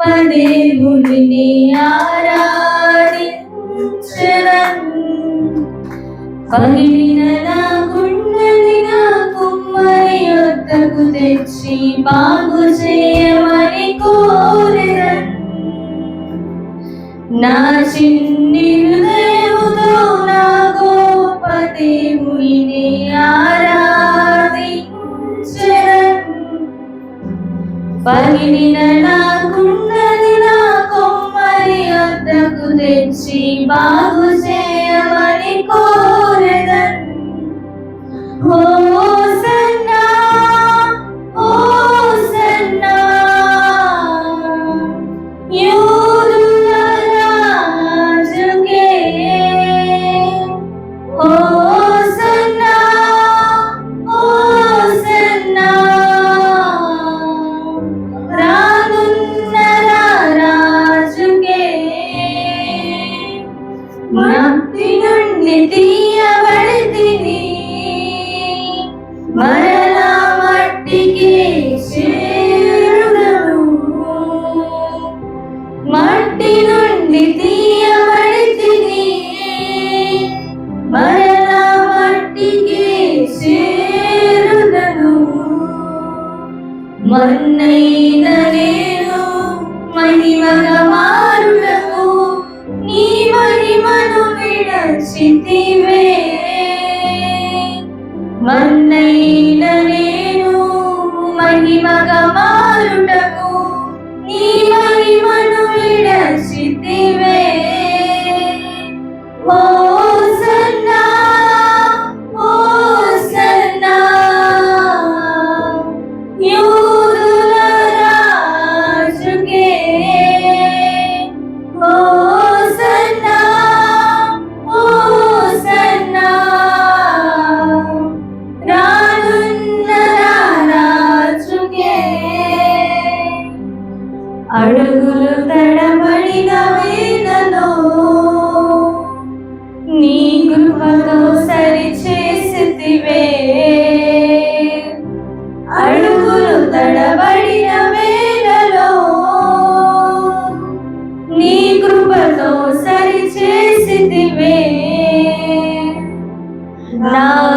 గొప్ప దేవుడిని ఆరాధించదన్ పగిలిన నా గుండెని నా కుమ్మరి యొద్దకు తెచ్చి బాగు చేయమని కోరిన నా పగిలిన నా గుండెని నా కొమ్మరి అద్దకు తెచ్చి బాగు చేయమని కోరెదన్. నుండి తీయబడితిని మరలా మట్టికి చేరుదను. మట్టి నుండి తీయబడితిని. మరలా మట్టికి చేరుదను. విడచితివే మన్నైన నేను మహిమగా మారుటకు నీ మహిమను విడచితివే.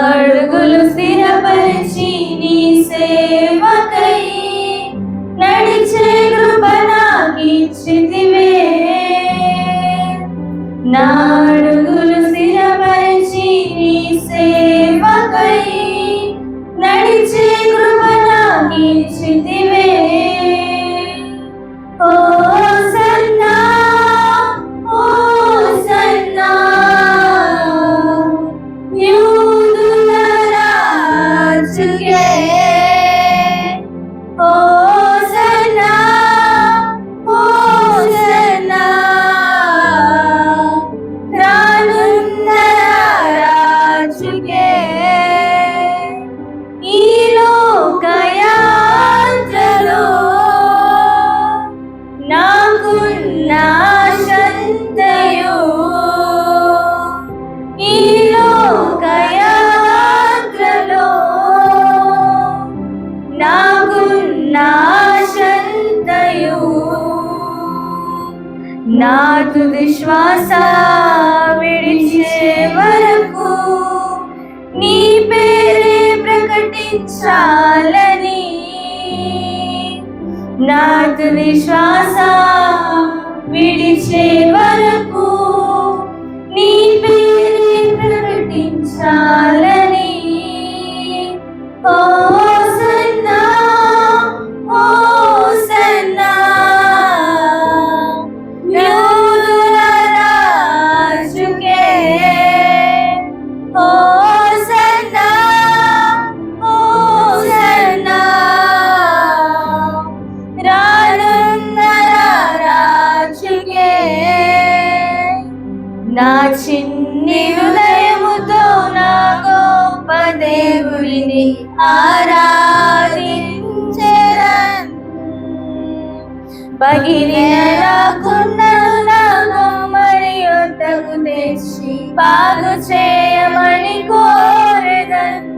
అడుగులు స్థిరపరిచి నీ సేవకై నడిచే కృప నాకిచ్చితివే. నా నా తుది శ్వాస విడిచే వరకు నీ పేరే ప్రకటించాలని నా తుది శ్వాస నా చిన్ని హృదయముతో నా గొప్ప దేవుడిని ఆరాధించరన్ పగిలి రాకున్నను నా మరియు యొద్దకు తెచ్చి బాగు చేయమని కోరెదన్